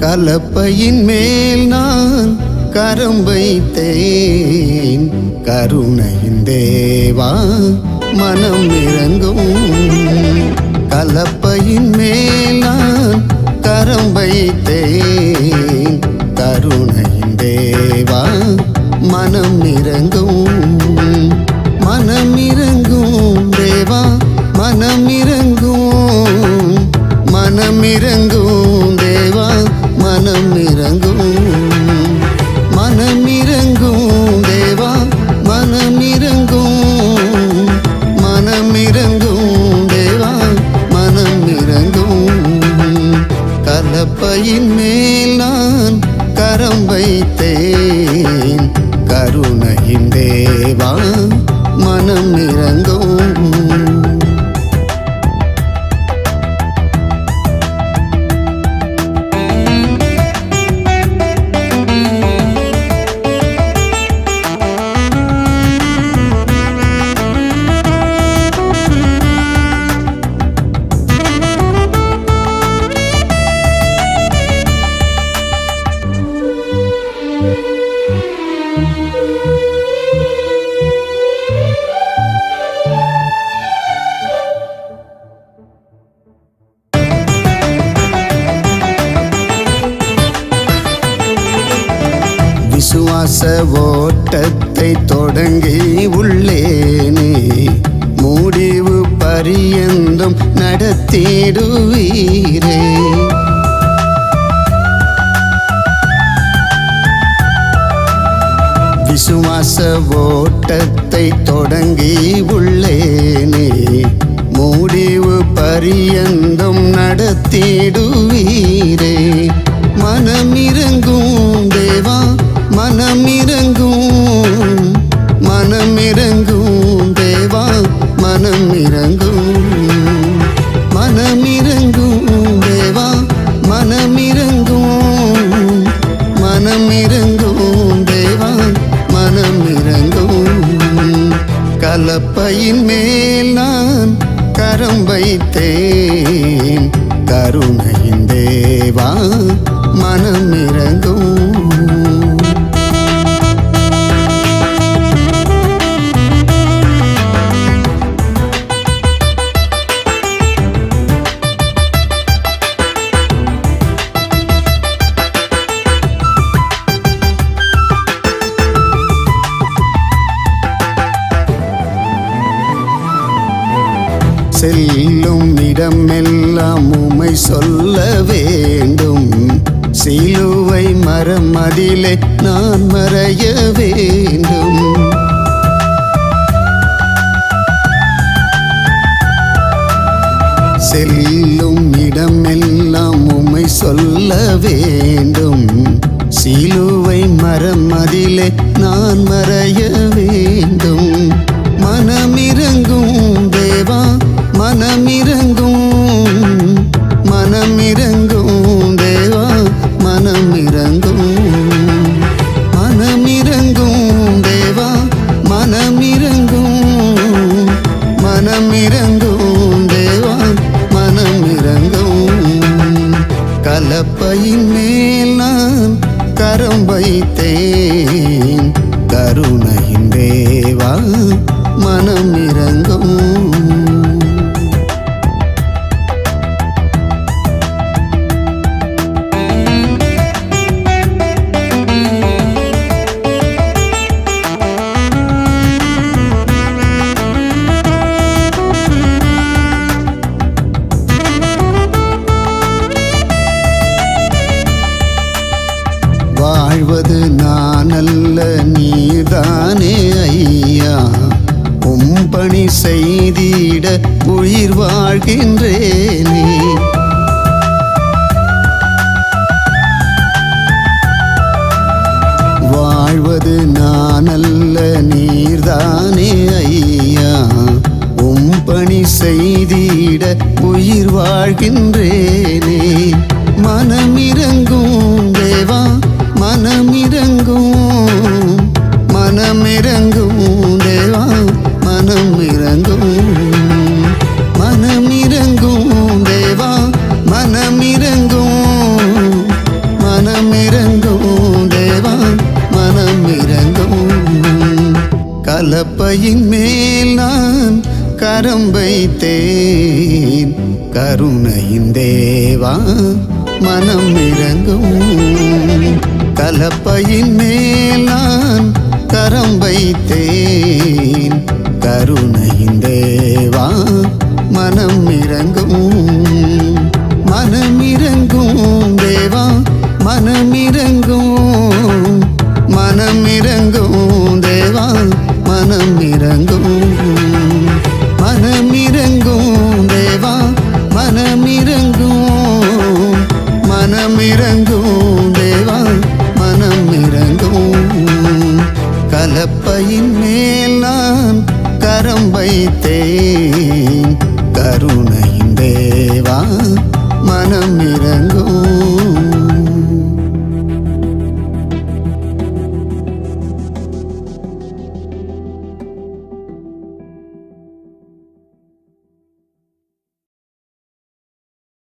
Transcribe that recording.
கலப்பையின் மேல் நான் கரம் வைத்தேன். கருணையின் தேவா மனம் இறங்கும். கலப்பையின் மேல் கரம் வைத்தேன். கருணையின் தேவா மனம் இறங்கும் மனம் இறங்கும். விசுவாச ஓட்டத்தை தொடங்கி உள்ளேனே. முடிவு பரியந்தும் நடத்திடுவீரே. விசுவாச ஓட்டத்தை தொடங்கி உள்ளேனே. முடிவு பரியந்தும் நடத்திடுவீரே. கலப்பையின் மேல் நான் கரம் வைத்தேன். கருணையின் தேவா மனம் செல்லும் இடமெல்லாம் உமை சொல்ல வேண்டும். சிலுவை மரம் அதிலே நான் மறைய வேண்டும். செல்லும் இடமெல்லாம் உமை சொல்ல வேண்டும். சிலுவை மரம் அதிலே நான் மறைய கலப்பையின் மேல் நான் கரம் வைத்தேன். கருணையின் தேவா மனம் இறங்கும். வாழ்வது நான் அல்ல நீதானே ஐயா. உம் பணி செய்திட உயிர் வாழ்கின்றேனே. வாழ்வது நான் அல்ல நீர்தானே ஐயா. உம் பணி செய்திட உயிர் வாழ்கின்றேனே. மனமிறங்கும் மனமிறங்கும் மனமிறங்கும் தேவா மனமிறங்கும். மனமிறங்கும் தேவா மனமிறங்கும். மனமிறங்கும் தேவா மனமிறங்கும். கலப்பையின் மேல் நான் கரம் வைத்தேன் கருணையின் தேவா. மனம் இறங்கும். கலப்பையின் மேல் நான் கரம் வைத்தேன். கருணையின் தேவா மனம் இறங்கும். மனம் இறங்கும் தேவா மனம் இறங்கும். மனம் இறங்கும் தேவா மனம் இறங்கும். மனம் இறங்கும் தேவா மனம் இறங்கும். மனம் இறங்கும் தேவா மனம் இறங்கும் கலப்பையின் மேல் நான் கரம் வைத்தேன்.